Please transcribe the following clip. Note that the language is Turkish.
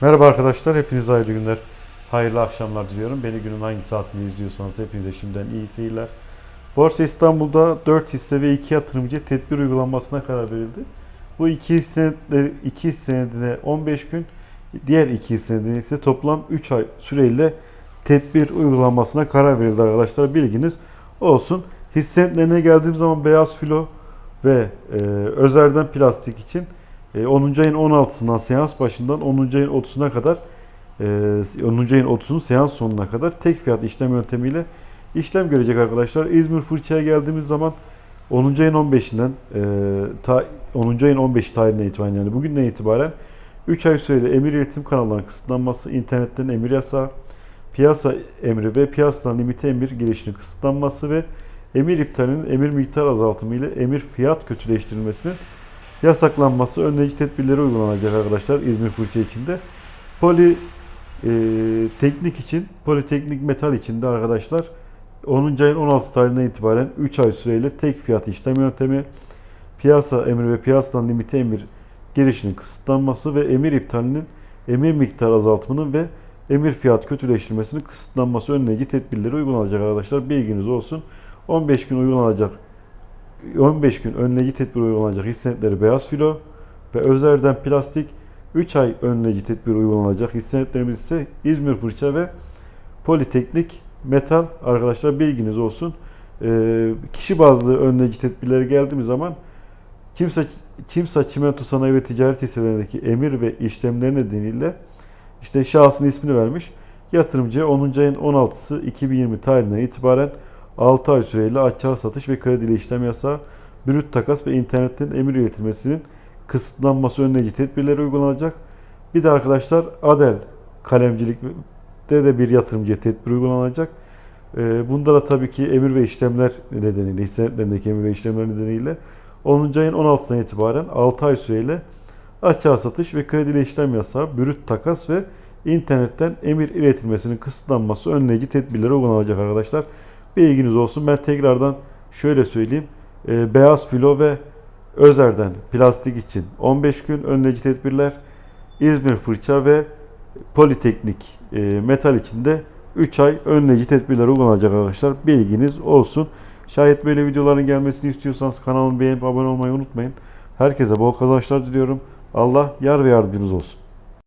Merhaba arkadaşlar, hepinize hayırlı günler, hayırlı akşamlar diliyorum. Beni günün hangi saatinde izliyorsanız hepinize şimdiden iyi seyirler. Borsa İstanbul'da 4 hisse ve 2 yatırımcı tedbir uygulanmasına karar verildi. Bu iki hisse, iki hisse senedine 15 gün, diğer iki hisse senedine ise toplam 3 ay süreyle tedbir uygulanmasına karar verildi arkadaşlar. Bilginiz olsun. Hisse geldiğim zaman beyaz filo ve e, özerden plastik için 10. ayın 16'sından seans başından 10. ayın 30'una kadar e, 10. ayın 30'un seans sonuna kadar tek fiyat işlem yöntemiyle işlem görecek arkadaşlar. İzmir fırçaya geldiğimiz zaman 10. ayın 15'inden e, ta, 10. ayın 15 tarihine itibaren yani bugünden itibaren 3 ay süreyle emir iletim kanallarının kısıtlanması, internetten emir yasağı, piyasa emri ve piyasadan limite emir girişinin kısıtlanması ve emir iptalinin emir miktar azaltımı ile emir fiyat kötüleştirilmesinin yasaklanması önleyici tedbirleri uygulanacak arkadaşlar İzmir fırça içinde. Poli e, teknik için, politeknik metal için de arkadaşlar 10. ayın 16 tarihinden itibaren 3 ay süreyle tek fiyat işlem yöntemi, piyasa emri ve piyasadan limite emir girişinin kısıtlanması ve emir iptalinin emir miktar azaltımının ve emir fiyat kötüleştirilmesinin kısıtlanması önleyici tedbirleri uygulanacak arkadaşlar. Bilginiz olsun. 15 gün uygulanacak 15 gün önleyici tedbir uygulanacak hisse senetleri beyaz filo ve özerden plastik 3 ay önleyici tedbir uygulanacak hisse senetlerimiz ise İzmir fırça ve politeknik metal arkadaşlar bilginiz olsun. Ee, kişi bazlı önleyici tedbirleri geldiğimiz zaman Kimsa, Kimsa Çimento Sanayi ve Ticaret hisselerindeki emir ve işlemleri nedeniyle işte şahsın ismini vermiş. Yatırımcı 10. ayın 16'sı 2020 tarihinden itibaren 6 ay süreyle açığa satış ve krediyle işlem yasağı, brüt takas ve internetten emir iletilmesinin kısıtlanması önleyici tedbirleri uygulanacak. Bir de arkadaşlar Adel kalemcilikte de bir yatırımcıya tedbir uygulanacak. Ee, Bunda da tabii ki emir ve işlemler nedeniyle, hisselerindeki emir ve işlemler nedeniyle 10. ayın 16'dan itibaren 6 ay süreyle açığa satış ve krediyle işlem yasağı, brüt takas ve internetten emir iletilmesinin kısıtlanması önleyici tedbirleri uygulanacak arkadaşlar. Bilginiz olsun. Ben tekrardan şöyle söyleyeyim. Ee, beyaz filo ve özerden plastik için 15 gün önleyici tedbirler. İzmir fırça ve politeknik e, metal için de 3 ay önleyici tedbirler uygulanacak arkadaşlar. Bilginiz olsun. Şayet böyle videoların gelmesini istiyorsanız kanalımı beğenip abone olmayı unutmayın. Herkese bol kazançlar diliyorum. Allah yar ve yardımcınız olsun.